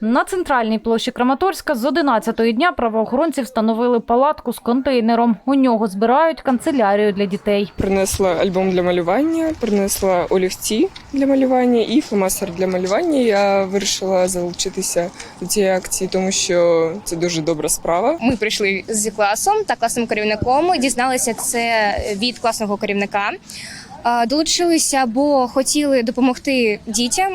На центральній площі Краматорська з 11-ї дня правоохоронці встановили палатку з контейнером. У нього збирають канцелярію для дітей. Принесла альбом для малювання, принесла олівці для малювання і фломастер для малювання. Я вирішила залучитися до цієї акції, тому що це дуже добра справа. Ми прийшли з класом та класним керівником. Дізналися це від класного керівника. Е, Долучилися, бо хотіли допомогти дітям.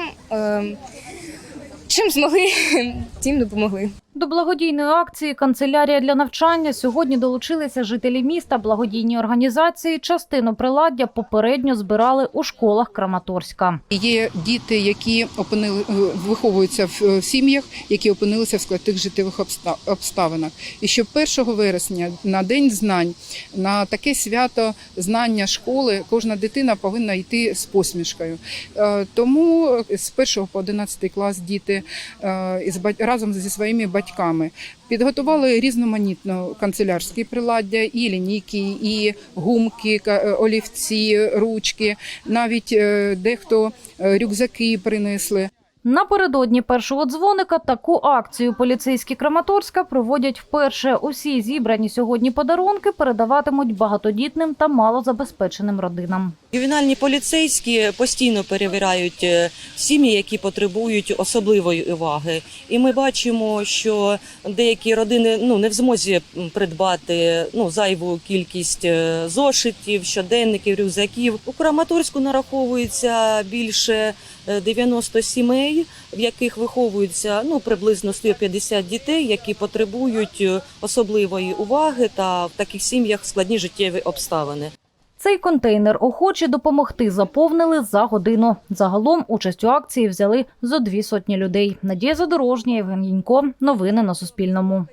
Чим змогли, тим допомогли. До благодійної акції Канцелярія для навчання сьогодні долучилися жителі міста, благодійні організації. Частину приладдя попередньо збирали у школах Краматорська. Є діти, які опинили е, виховуються в е, сім'ях, які опинилися в складних життєвих обста- обставинах. І щоб 1 вересня на день знань, на таке свято знання школи, кожна дитина повинна йти з посмішкою. Е, Тому з 1 по 11 клас діти е, із бать- разом зі своїми батьками підготували різноманітно канцелярські приладдя, і лінійки, і гумки, е, олівці, ручки, навіть е, дехто е, рюкзаки принесли. Напередодні першого дзвоника таку акцію поліцейські Краматорська проводять вперше. Усі зібрані сьогодні подарунки передаватимуть багатодітним та малозабезпеченим родинам. Ювенальні поліцейські постійно перевіряють е, сім'ї, які потребують особливої уваги. І ми бачимо, що деякі родини ну не в змозі придбати ну зайву кількість е, зошитів, щоденників, рюкзаків. У Краматорську нараховується більше е, 90 сімей, в яких виховуються ну приблизно 150 дітей, які потребують е, особливої уваги та в таких сім'ях складні життєві обставини. Цей контейнер охочі допомогти заповнили за годину. Загалом участь у акції взяли зо дві сотні людей. Надія Задорожня, Євген Янько. Новини на Суспільному.